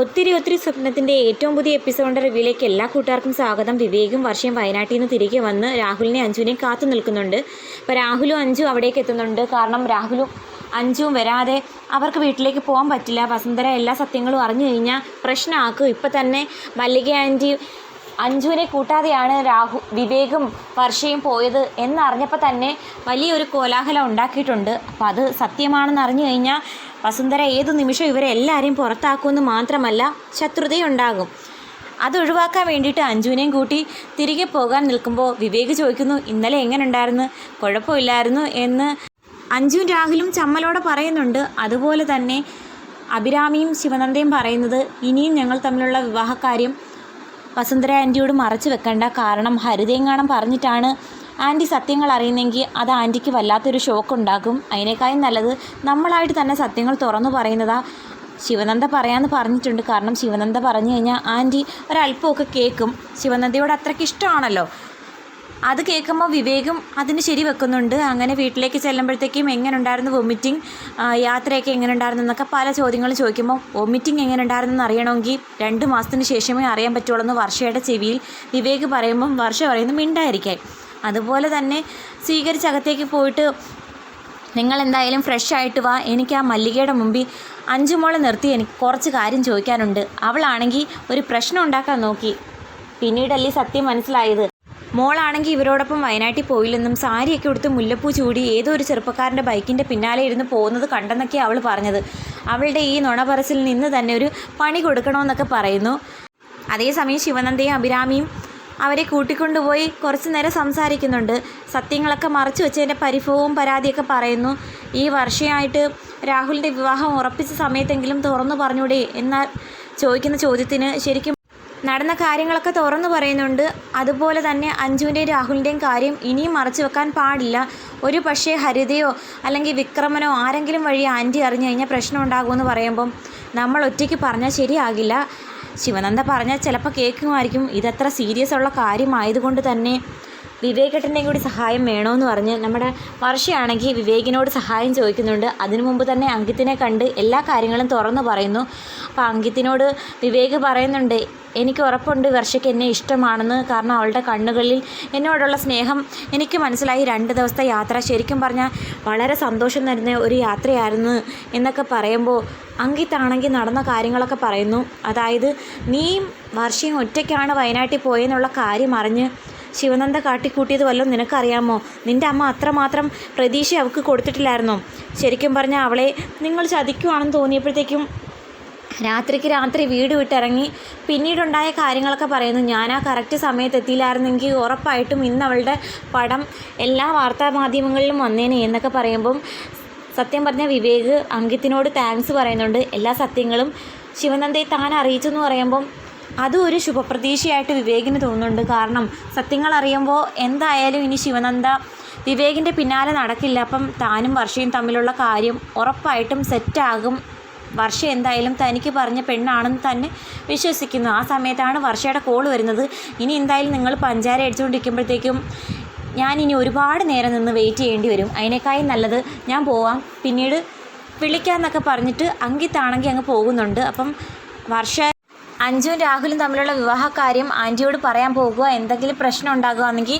ഒത്തിരി ഒത്തിരി സ്വപ്നത്തിന്റെ ഏറ്റവും പുതിയ എപ്പിസോഡിന്റെ റിവ്യൂലേക്ക് എല്ലാ കൂട്ടുകാർക്കും സ്വാഗതം. വിവേകും വർഷയും വയനാട്ടിൽ നിന്ന് തിരികെ വന്ന് രാഹുലിനെ അഞ്ജുവിനെയും കാത്തു നിൽക്കുന്നുണ്ട്. അപ്പോൾ രാഹുലും അഞ്ജു അവിടേക്ക് എത്തുന്നുണ്ട്. കാരണം രാഹുലും അഞ്ജുവും വരാതെ അവർക്ക് വീട്ടിലേക്ക് പോകാൻ പറ്റില്ല. വസുന്ധര എല്ലാ സത്യങ്ങളും അറിഞ്ഞു കഴിഞ്ഞാൽ പ്രശ്നമാക്കും. ഇപ്പം തന്നെ മല്ലിക ആന്റി അഞ്ജുവിനെ കൂട്ടാതെയാണ് രാഹു വിവേകും വർഷയും പോയത് എന്നറിഞ്ഞപ്പോൾ തന്നെ വലിയൊരു കോലാഹലം ഉണ്ടാക്കിയിട്ടുണ്ട്. അപ്പോൾ അത് സത്യമാണെന്ന് അറിഞ്ഞു കഴിഞ്ഞാൽ വസുന്ധര ഏതു നിമിഷം ഇവരെ എല്ലാവരെയും പുറത്താക്കുമെന്ന് മാത്രമല്ല ശത്രുതയുണ്ടാകും. അത് ഒഴിവാക്കാൻ വേണ്ടിയിട്ട് അഞ്ജുവിനെയും കൂട്ടി തിരികെ പോകാൻ നിൽക്കുമ്പോൾ വിവേക് ചോദിക്കുന്നു ഇന്നലെ എങ്ങനെ ഉണ്ടായിരുന്നു കുഴപ്പമില്ലായിരുന്നു? എന്ന് അഞ്ജുവും രാഹുലും ചമ്മലോടെ പറയുന്നുണ്ട്. അതുപോലെ തന്നെ അഭിരാമിയും ശിവനന്ദയും പറയുന്നത് ഇനിയും ഞങ്ങൾ തമ്മിലുള്ള വിവാഹക്കാര്യം വസുന്ധര ആന്റിയോട് മറച്ചു വെക്കേണ്ട. കാരണം ഹരിതയെങ്ങാണം പറഞ്ഞിട്ടാണ് ആന്റി സത്യങ്ങൾ അറിയുന്നെങ്കിൽ അത് ആന്റിക്ക് വല്ലാത്തൊരു ഷോക്ക് ഉണ്ടാക്കും അതിനേക്കാളും നല്ലത് നമ്മളായിട്ട് തന്നെ സത്യങ്ങൾ തുറന്നു പറയുന്നതാ. ശിവനന്ദ പറയാമെന്ന് പറഞ്ഞിട്ടുണ്ട്. കാരണം ശിവനന്ദ പറഞ്ഞു കഴിഞ്ഞാൽ ആന്റി ഒരല്പമൊക്കെ കേൾക്കും ശിവനന്ദയോട് അത്രയ്ക്ക് ഇഷ്ടമാണല്ലോ. അത് കേൾക്കുമ്പോൾ വിവേകും അതിന് ശരി വെക്കുന്നുണ്ട്. അങ്ങനെ വീട്ടിലേക്ക് ചെല്ലുമ്പോഴത്തേക്കും എങ്ങനെ ഉണ്ടായിരുന്നു വൊമിറ്റിംഗ് യാത്രയൊക്കെ എങ്ങനെ ഉണ്ടായിരുന്നു എന്നൊക്കെ പല ചോദ്യങ്ങളും ചോദിക്കുമ്പോൾ വൊമിറ്റിംഗ് എങ്ങനെ ഉണ്ടായിരുന്നു എന്ന് അറിയണമെങ്കിൽ രണ്ട് മാസത്തിന് ശേഷമേ അറിയാൻ പറ്റുള്ളൂ എന്ന് വർഷയുടെ ചെവിയിൽ വിവേക് പറയുമ്പം വർഷ പറയുന്നത് മിണ്ടായിരിക്കാൻ അതുപോലെ തന്നെ സ്വീകരിച്ച് അകത്തേക്ക് പോയിട്ട് നിങ്ങൾ എന്തായാലും ഫ്രഷ് ആയിട്ട് വാ. എനിക്ക് ആ മല്ലികയുടെ മുമ്പിൽ അഞ്ചു മോളെ നിർത്തി എനിക്ക് കുറച്ച് കാര്യം ചോദിക്കാനുണ്ട്. അവളാണെങ്കിൽ ഒരു പ്രശ്നം ഉണ്ടാക്കാൻ നോക്കി. പിന്നീടല്ലേ സത്യം മനസ്സിലായത്. മോളാണെങ്കിൽ ഇവരോടൊപ്പം വയനാട്ടിൽ പോയില്ലെന്നും സാരിയൊക്കെ എടുത്ത് മുല്ലപ്പൂ ചൂടി ഏതോ ഒരു ചെറുപ്പക്കാരന്റെ ബൈക്കിന്റെ പിന്നാലെ ഇരുന്ന് പോകുന്നത് കണ്ടെന്നൊക്കെയാണ് അവൾ പറഞ്ഞത്. അവളുടെ ഈ നുണ പറച്ചിൽ നിന്ന് തന്നെ ഒരു പണി കൊടുക്കണമെന്നൊക്കെ പറയുന്നു. അതേസമയം ശിവനന്ദയും അഭിരാമിയും അവരെ കൂട്ടിക്കൊണ്ടുപോയി കുറച്ച് നേരം സംസാരിക്കുന്നുണ്ട്. സത്യങ്ങളൊക്കെ മറച്ചു വെച്ചതിന്റെ പരിഭവവും പരാതിയൊക്കെ പറയുന്നു. ഈ വർഷമായിട്ട് രാഹുലിന്റെ വിവാഹം ഉറപ്പിച്ച സമയത്തെങ്കിലും തുറന്നു പറഞ്ഞൂടെ എന്നാൽ ചോദിക്കുന്ന ചോദ്യത്തിന് ശരിക്കും നടന്ന കാര്യങ്ങളൊക്കെ തുറന്നു പറയുന്നുണ്ട്. അതുപോലെ തന്നെ അഞ്ജുവിന്റെയും രാഹുലിന്റെയും കാര്യം ഇനിയും മറച്ചു വെക്കാൻ പാടില്ല. ഒരു പക്ഷേ ഹരിതയോ അല്ലെങ്കിൽ വിക്രമനോ ആരെങ്കിലും വഴി ആന്റി അറിഞ്ഞു കഴിഞ്ഞാൽ പ്രശ്നം ഉണ്ടാകുമെന്ന് പറയുമ്പം നമ്മൾ ഒറ്റയ്ക്ക് പറഞ്ഞാൽ ശരിയാകില്ല. ശിവനന്ദ പറഞ്ഞാൽ ചിലപ്പോൾ കേൾക്കുമായിരിക്കും. ഇതത്ര സീരിയസ് ഉള്ള കാര്യമായതുകൊണ്ട് തന്നെ വിവേകേട്ടന്റെയും കൂടി സഹായം വേണമെന്ന് പറഞ്ഞ് നമ്മുടെ വർഷയാണെങ്കിൽ വിവേകിനോട് സഹായം ചോദിക്കുന്നുണ്ട്. അതിനു മുമ്പ് തന്നെ അങ്കിത്തിനെ കണ്ട് എല്ലാ കാര്യങ്ങളും തുറന്നു പറയുന്നു. അപ്പോൾ അങ്കിത്തിനോട് വിവേക് പറയുന്നുണ്ട് എനിക്ക് ഉറപ്പുണ്ട് വർഷയ്ക്ക് എന്നെ ഇഷ്ടമാണെന്ന്. കാരണം അവളുടെ കണ്ണുകളിൽ എന്നോടുള്ള സ്നേഹം എനിക്ക് മനസ്സിലായി. രണ്ട് ദിവസത്തെ യാത്ര ശരിക്കും പറഞ്ഞാൽ വളരെ സന്തോഷം തരുന്ന ഒരു യാത്രയായിരുന്നു എന്നൊക്കെ പറയുമ്പോൾ അങ്കിത്താണെങ്കിൽ നടന്ന കാര്യങ്ങളൊക്കെ പറയുന്നു. അതായത് നീയും വർഷയും ഒറ്റയ്ക്കാണ് വയനാട്ടിൽ പോയെന്നുള്ള കാര്യം അറിഞ്ഞ് ശിവനന്ദ കാട്ടിക്കൂട്ടിയത് വല്ലതും നിനക്കറിയാമോ? നിന്റെ അമ്മ അത്രമാത്രം പ്രതീക്ഷ അവൾക്ക് കൊടുത്തിട്ടില്ലായിരുന്നു. ശരിക്കും പറഞ്ഞാൽ അവളെ നിങ്ങൾ ചതിക്കുവാണെന്ന് തോന്നിയപ്പോഴത്തേക്കും രാത്രിക്ക് രാത്രി വീട് വിട്ടിറങ്ങി പിന്നീടുണ്ടായ കാര്യങ്ങളൊക്കെ പറയുന്നു. ഞാൻ ആ കറക്റ്റ് സമയത്ത് എത്തിയില്ലായിരുന്നെങ്കിൽ ഉറപ്പായിട്ടും ഇന്ന് അവളുടെ പടം എല്ലാ വാർത്താ മാധ്യമങ്ങളിലും വന്നേനെ എന്നൊക്കെ പറയുമ്പം സത്യം പറഞ്ഞ വിവേക് അങ്കിത്തിനോട് താങ്ക്സ് പറയുന്നുണ്ട്. എല്ലാ സത്യങ്ങളും ശിവനന്ദയെ താൻ അറിയിച്ചു എന്ന് പറയുമ്പം അതും ഒരു ശുഭപ്രതീക്ഷയായിട്ട് വിവേകിന് തോന്നുന്നുണ്ട്. കാരണം സത്യങ്ങൾ അറിയുമ്പോൾ എന്തായാലും ഇനി ശിവനന്ദ വിവേകിന്റെ പിന്നാലെ നടക്കില്ല. അപ്പം താനും വർഷയും തമ്മിലുള്ള കാര്യം ഉറപ്പായിട്ടും സെറ്റാകും വർഷ എന്തായാലും തനിക്ക് പറഞ്ഞ പെണ്ണാണെന്ന് തന്നെ വിശ്വസിക്കുന്നു. ആ സമയത്താണ് വർഷയുടെ കോൾ വരുന്നത്. ഇനി എന്തായാലും നിങ്ങൾ പഞ്ചാര അടിച്ചുകൊണ്ടിരിക്കുമ്പോഴത്തേക്കും ഞാൻ ഇനി ഒരുപാട് നേരം നിന്ന് വെയിറ്റ് ചെയ്യേണ്ടി വരും. അതിനേക്കാളും നല്ലത് ഞാൻ പോവാം. പിന്നീട് വിളിക്കാമെന്നൊക്കെ പറഞ്ഞിട്ട് അങ്കിത്താണെങ്കിൽ അങ്ങ് പോകുന്നുണ്ട്. അപ്പം വർഷ അഞ്ജുവും രാഹുലും തമ്മിലുള്ള വിവാഹകാര്യം ആന്റിയോട് പറയാൻ പോകുക എന്തെങ്കിലും പ്രശ്നം ഉണ്ടാകുകയാണെങ്കിൽ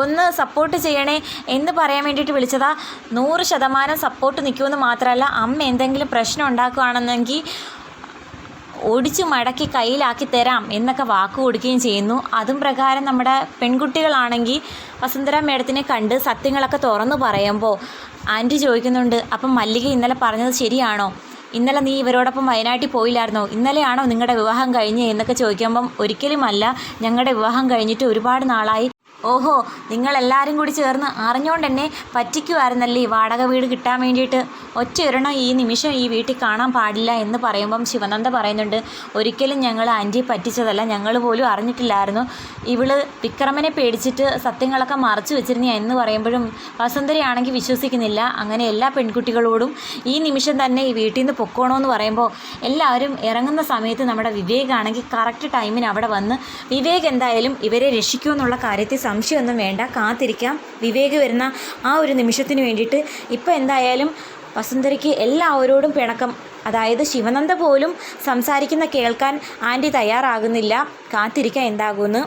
ഒന്ന് സപ്പോർട്ട് ചെയ്യണേ എന്ന് പറയാൻ വേണ്ടിയിട്ട് വിളിച്ചതാ. നൂറ് ശതമാനം സപ്പോർട്ട് നിൽക്കുമെന്ന് മാത്രമല്ല അമ്മ എന്തെങ്കിലും പ്രശ്നം ഉണ്ടാക്കുകയാണെന്നെങ്കിൽ ഒടിച്ചു മടക്കി കയ്യിലാക്കി തരാം എന്നൊക്കെ വാക്ക് കൊടുക്കുകയും ചെയ്യുന്നു. അതും പ്രകാരം നമ്മുടെ പെൺകുട്ടികളാണെങ്കിൽ വസുന്ധര മേഡത്തിനെ കണ്ട് സത്യങ്ങളൊക്കെ തുറന്നു പറയുമ്പോൾ ആന്റി ചോദിക്കുന്നുണ്ട് അപ്പം മല്ലിക ഇന്നലെ പറഞ്ഞത് ശരിയാണോ? ഇന്നലെ നീ ഇവരോടൊപ്പം വയനാട്ടിൽ പോയില്ലായിരുന്നോ? ഇന്നലെയാണോ നിങ്ങളുടെ വിവാഹം കഴിഞ്ഞ്? എന്നൊക്കെ ചോദിക്കുമ്പം ഒരിക്കലുമല്ല ഞങ്ങളുടെ വിവാഹം കഴിഞ്ഞിട്ട് ഒരുപാട് നാളായി. ഓഹോ നിങ്ങളെല്ലാവരും കൂടി ചേർന്ന് അറിഞ്ഞുകൊണ്ട് എന്നെ പറ്റിക്കുമായിരുന്നല്ലേ ഈ വാടക വീട് കിട്ടാൻ വേണ്ടിയിട്ട്? ഒറ്റ ഒരെണ്ണം ഈ നിമിഷം ഈ വീട്ടിൽ കാണാൻ പാടില്ല എന്ന് പറയുമ്പം ശിവനന്ദ പറയുന്നുണ്ട് ഒരിക്കലും ഞങ്ങൾ ആന്റി പറ്റിച്ചതല്ല ഞങ്ങൾ പോലും അറിഞ്ഞിട്ടില്ലായിരുന്നു. ഇവൾ വിക്രമനെ പേടിച്ചിട്ട് സത്യങ്ങളൊക്കെ മറച്ചു വെച്ചിരുന്ന എന്ന് പറയുമ്പോഴും വസുന്ധരയാണെങ്കിൽ വിശ്വസിക്കുന്നില്ല. അങ്ങനെ എല്ലാ പെൺകുട്ടികളോടും ഈ നിമിഷം തന്നെ ഈ വീട്ടിൽ നിന്ന് പൊക്കോണമെന്ന് പറയുമ്പോൾ എല്ലാവരും ഇറങ്ങുന്ന സമയത്ത് നമ്മുടെ വിവേകാണെങ്കിൽ കറക്റ്റ് ടൈമിന് അവിടെ വന്ന് വിവേക് എന്തായാലും ഇവരെ രക്ഷിക്കുമെന്നുള്ള കാര്യത്തിൽ സംശയമൊന്നും വേണ്ട. കാത്തിരിക്കാം. വിവേക് വരുന്ന ആ ഒരു നിമിഷത്തിന് വേണ്ടിയിട്ട് ഇപ്പോൾ എന്തായാലും വസുന്ധരയ്ക്ക് എല്ലാവരോടും പിണക്കം. അതായത് ശിവനന്ദ പോലും സംസാരിക്കുന്ന കേൾക്കാൻ ആന്റി തയ്യാറാകുന്നില്ല. കാത്തിരിക്കാൻ എന്താകുമെന്ന്